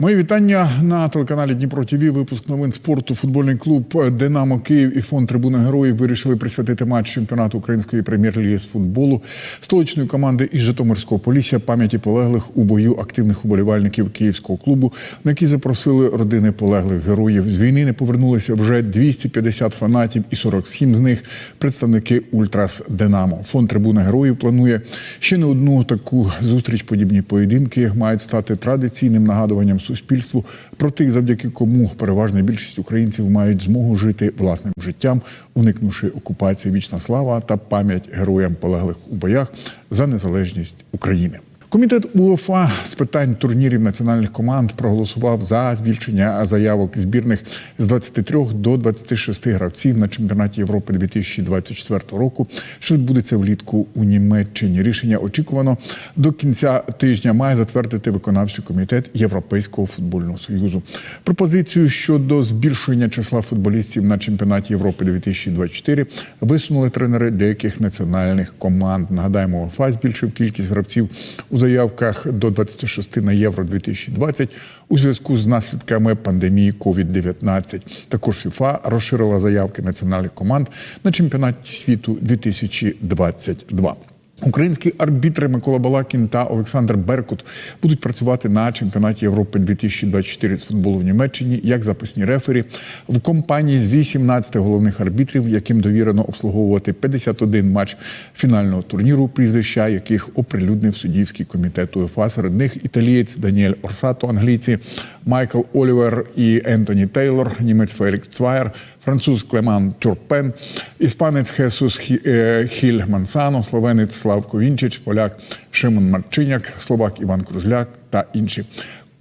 Мої вітання на телеканалі Дніпро ТВ. Випуск новин спорту. Футбольний клуб Динамо Київ і фонд Трибуна Героїв вирішили присвятити матч чемпіонату української прем'єр-ліги з футболу столичної команди із Житомирського Полісся пам'яті полеглих у бою активних уболівальників київського клубу, на які запросили родини полеглих героїв. З війни не повернулися вже 250 фанатів, і 47 з них представники Ультрас Динамо. Фонд Трибуна Героїв планує ще не одну таку зустріч. Подібні поєдинки мають стати традиційним нагадуванням суспільству про тих, завдяки кому переважна більшість українців мають змогу жити власним життям, уникнувши окупації вічна слава та пам'ять героям полеглих у боях за незалежність України. Комітет УЄФА з питань турнірів національних команд проголосував за збільшення заявок збірних з 23 до 26 гравців на чемпіонаті Європи 2024 року, що відбудеться влітку у Німеччині. Рішення очікувано до кінця тижня має затвердити виконавчий комітет Європейського футбольного союзу. Пропозицію щодо збільшення числа футболістів на чемпіонаті Європи 2024 висунули тренери деяких національних команд. Нагадаємо, УЄФА збільшив кількість гравців у заявках до 26 на євро 2020 у зв'язку з наслідками пандемії COVID-19. Також ФІФА розширила заявки національних команд на чемпіонаті світу 2022. Українські арбітри Микола Балакін та Олександр Беркут будуть працювати на чемпіонаті Європи 2024 з футболу в Німеччині як запасні рефері в компанії з 18 головних арбітрів, яким довірено обслуговувати 51 матч фінального турніру, прізвища яких оприлюднив суддівський комітет УЄФА. Серед них італієць Даніель Орсато, англійці Майкл Олівер і Ентоні Тейлор, німець Фелікс Цвайер, француз Клеман Тюрпен, іспанець Хесус е, Хіль Мансано, словенець Славко Вінчич, поляк Шимон Марчиняк, словак Іван Кружляк та інші.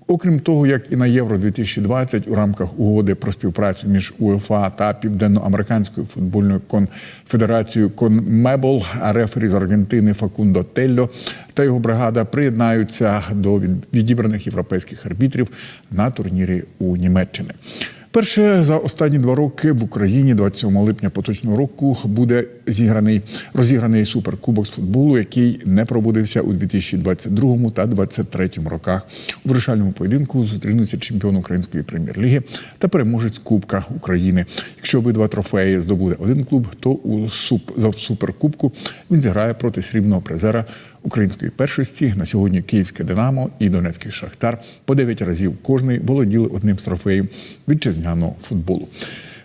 Окрім того, як і на Євро 2020 у рамках угоди про співпрацю між УЄФА та Південноамериканською футбольною конфедерацією Конмебол, рефері з Аргентини Факундо Телло та його бригада приєднаються до відібраних європейських арбітрів на турнірі у Німеччині. Перше за останні два роки в Україні 27 липня поточного року буде зіграний розіграний суперкубок з футболу, який не проводився у 2022 та 2023 роках. У вирішальному поєдинку зустрінуться чемпіон української прем'єр-ліги та переможець Кубка України. Якщо обидва трофеї здобуде один клуб, то у суп за суперкубку він зіграє проти срібного призера української першості. На сьогодні Київське Динамо і Донецький Шахтар по 9 разів кожний володіли одним з трофеїв вітчизняного футболу.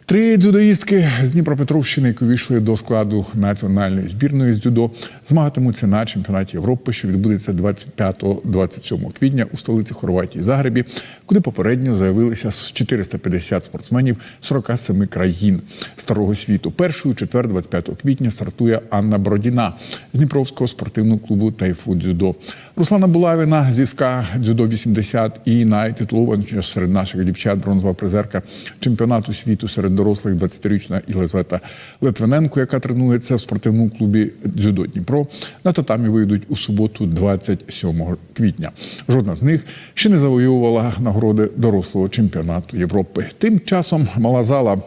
Три дзюдоїстки з Дніпропетровщини, які увійшли до складу національної збірної з дзюдо, змагатимуться на чемпіонаті Європи, що відбудеться 25-27 квітня у столиці Хорватії Загребі, куди попередньо заявилися з 450 спортсменів 47 країн старого світу. Першою четвер, 25 квітня, стартує Анна Бродіна з Дніпровського спортивного клубу Тайфу Дзюдо. Руслана Булавіна зі СКА Дзюдо 80 і найтитулованіша серед наших дівчат бронзова призерка чемпіонату світу серед дорослих 20-річна Єлизавета Литвиненко, яка тренується в спортивному клубі Дзюдо Дніпро. На татамі вийдуть у суботу, 27 квітня. Жодна з них ще не завоювала нагороди дорослого чемпіонату Європи. Тим часом мала зала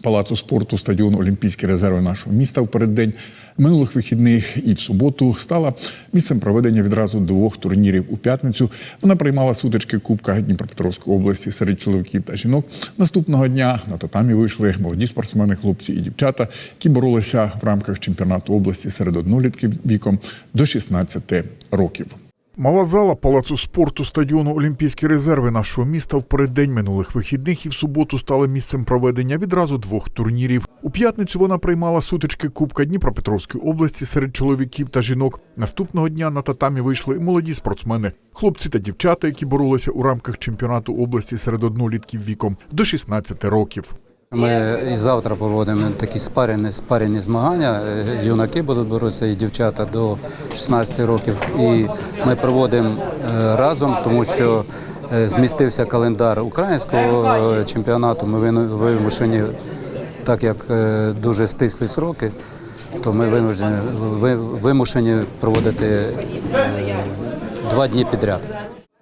Палацу спорту стадіону Олімпійські резерви нашого міста в переддень минулих вихідних і в суботу стала місцем проведення відразу двох турнірів у п'ятницю. Вона приймала сутички Кубка Дніпропетровської області серед чоловіків та жінок. Наступного дня на татамі вийшли молоді спортсмени, хлопці і дівчата, які боролися в рамках чемпіонату області серед однолітків віком до 16 років. Мала зала палацу спорту стадіону Олімпійські резерви нашого міста в переддень минулих вихідних і в суботу стала місцем проведення відразу двох турнірів. У п'ятницю вона приймала сутички Кубка Дніпропетровської області серед чоловіків та жінок. Наступного дня на татамі вийшли молоді спортсмени, хлопці та дівчата, які боролися у рамках чемпіонату області серед однолітків віком до 16 років. Ми і завтра проводимо такі спарені, спарені змагання. Е, Юнаки будуть боротися і дівчата до 16 років. І ми проводимо е, разом, тому що е, змістився календар українського чемпіонату. Ми вимушені, так як дуже стислі сроки, то ми винуждені, ви- вимушені проводити два дні підряд.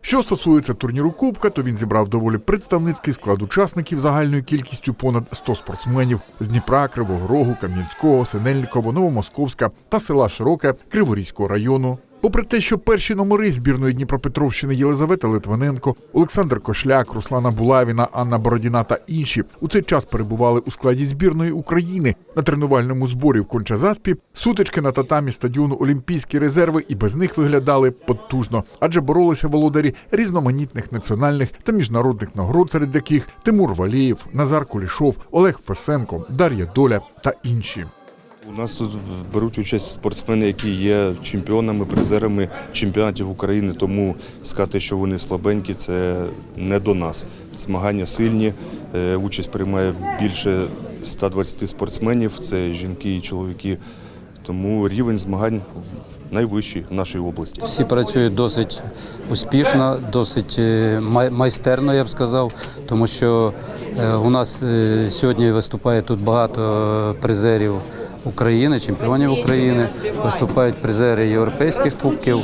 Що стосується турніру Кубка, то він зібрав доволі представницький склад учасників загальною кількістю понад 100 спортсменів з Дніпра, Кривого Рогу, Кам'янського, Синельникова, Новомосковська та села Широке Криворізького району. Попри те, що перші номери збірної Дніпропетровщини Єлизавета Литвиненко, Олександр Кошляк, Руслана Булавіна, Анна Бородіна та інші у цей час перебували у складі збірної України на тренувальному зборі в Кончазаспі, сутички на татамі стадіону Олімпійські резерви і без них виглядали потужно, адже боролися володарі різноманітних національних та міжнародних нагород, серед яких Тимур Валєєв, Назар Кулішов, Олег Фесенко, Дар'я Доля та інші. У нас тут беруть участь спортсмени, які є чемпіонами, призерами чемпіонатів України. Тому сказати, що вони слабенькі, це не до нас. Змагання сильні. е, Участь приймає більше 120 спортсменів. Це жінки і чоловіки. Тому рівень змагань найвищий в нашій області. Всі працюють досить успішно, досить е, майстерно, я б сказав, тому що е, у нас сьогодні виступає тут багато призерів України, чемпіонів України, виступають призери європейських кубків.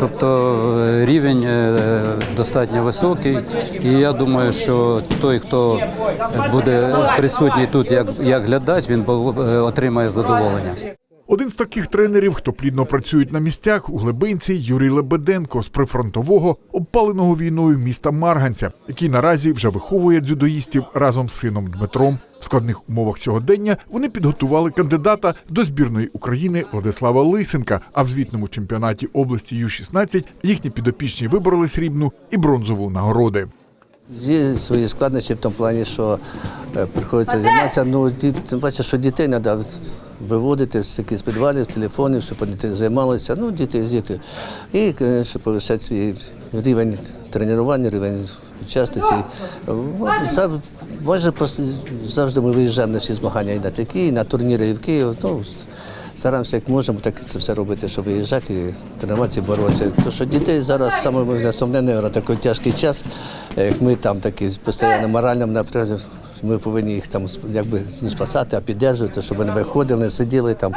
Тобто е, рівень е, достатньо високий, і я думаю, що той, хто буде присутній тут як, як глядач, він е, отримає задоволення. Один з таких тренерів, хто плідно працюють на місцях у Глибинці, Юрій Лебеденко з прифронтового, обпаленого війною міста Марганця, який наразі вже виховує дзюдоїстів разом з сином Дмитром. В складних умовах сьогодення вони підготували кандидата до збірної України Владислава Лисенка. А в звітному чемпіонаті області Ю-16 їхні підопічні вибороли срібну і бронзову нагороди. Є свої складнощі в тому плані, що е, приходиться займатися. Ну, тим паче, що дітей треба виводити з таких з підвалів, з телефонів, щоб вони займалися. Ну, діти, діти. І, щоб повищати свій рівень тренування, рівень. Зав- Майже завжди ми виїжджаємо на всі змагання і на такі, і на турніри, і в Київ. Ну, Стараємося, як можемо, так це все робити, щоб виїжджати, і тренуватися, і боротися. Тому що дітей зараз саме основне на такий тяжкий час, як ми там такі постійно моральному напрязі. Ми повинні їх там якби не спасати, а підтримувати, щоб вони виходили, не сиділи там.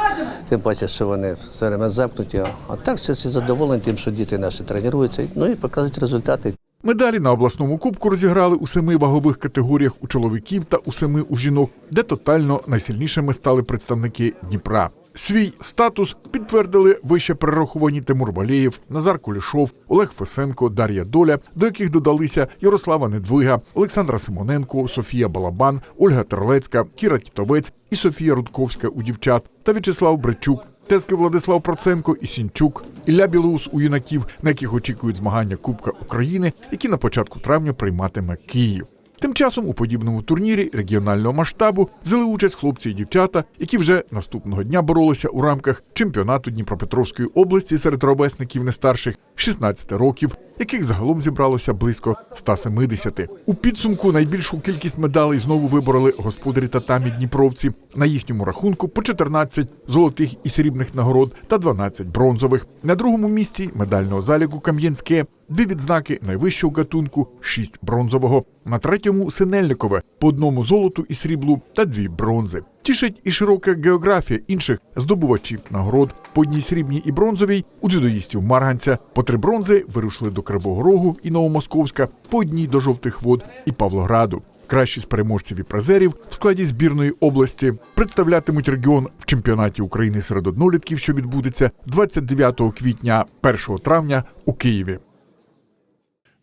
Тим паче, що вони все время замкнуті. А так все задоволені тим, що діти наші тренуються, ну і показують результати. Медалі на обласному кубку розіграли у семи вагових категоріях у чоловіків та у семи у жінок, де тотально найсильнішими стали представники Дніпра. Свій статус підтвердили вище перераховані Тимур Валєєв, Назар Кулішов, Олег Фесенко, Дар'я Доля, до яких додалися Ярослава Недвига, Олександра Симоненко, Софія Балабан, Ольга Терлецька, Кіра Тітовець і Софія Рудковська у дівчат та В'ячеслав Бречук. Тески Владислав Проценко і Сінчук, Ілля Білоус у юнаків, на яких очікують змагання Кубка України, які на початку травня прийматиме Київ. Тим часом у подібному турнірі регіонального масштабу взяли участь хлопці і дівчата, які вже наступного дня боролися у рамках чемпіонату Дніпропетровської області серед ровесників не старших 16 років, яких загалом зібралося близько 170. У підсумку найбільшу кількість медалей знову вибороли господарі татамі Дніпровці. На їхньому рахунку по 14 золотих і срібних нагород та 12 бронзових. На другому місці медального заліку Кам'янське. Дві відзнаки найвищого гатунку, шість бронзового. На третьому Синельникове по одному золоту і сріблу та дві бронзи. Тішить і широка географія інших здобувачів нагород. По одній срібній і бронзовій у дзюдоїстів Марганця. По три бронзи вирушили до Кривого Рогу і Новомосковська, по одній до Жовтих Вод і Павлограду. Кращі з переможців і призерів в складі збірної області представлятимуть регіон в чемпіонаті України серед однолітків, що відбудеться 29 квітня, 1 травня у Києві.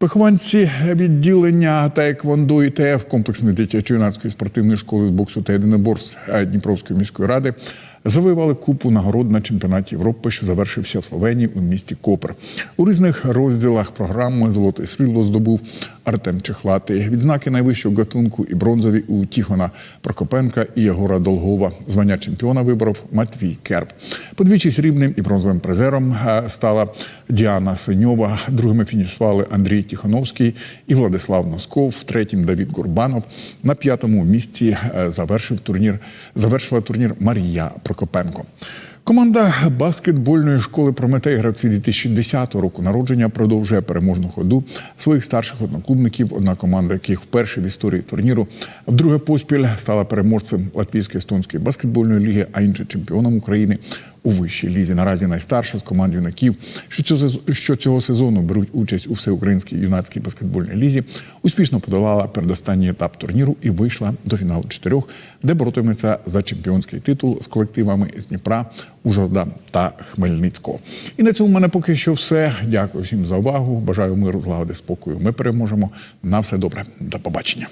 Вихованці відділення Таеквондо і ТФ комплексної дитячо-юнацької спортивної школи з боксу та єдиноборств Дніпровської міської ради завоювали купу нагород на чемпіонаті Європи, що завершився в Словенії у місті Копер. У різних розділах програми Золоте срібло здобув Артем Чехлатий. Відзнаки найвищого гатунку і бронзові у Тіхона Прокопенка і Єгора Долгова. Звання чемпіона виборов Матвій Керп. Подвічі срібним і бронзовим призером е, стала Діана Синьова. Другими фінішували Андрій Тихоновський і Владислав Носков. Третім Давід Гурбанов. На п'ятому місці е, завершив турнір. Завершила турнір Марія Прокопенко. Команда баскетбольної школи Прометей гравці 2010 року народження продовжує переможну ходу своїх старших одноклубників. Одна команда, яких вперше в історії турніру вдруге поспіль стала переможцем Латвійської естонської баскетбольної ліги, а інша чемпіоном України у вищій лізі. Наразі найстарша з команд юнаків, що цього, що цього сезону беруть участь у всеукраїнській юнацькій баскетбольній лізі, успішно подолала передостанній етап турніру і вийшла до фіналу чотирьох, де боротиметься за чемпіонський титул з колективами з Дніпра, Ужгорода та Хмельницького. І на цьому в мене поки що все. Дякую всім за увагу. Бажаю миру, злагоди, спокою. Ми переможемо. На все добре. До побачення.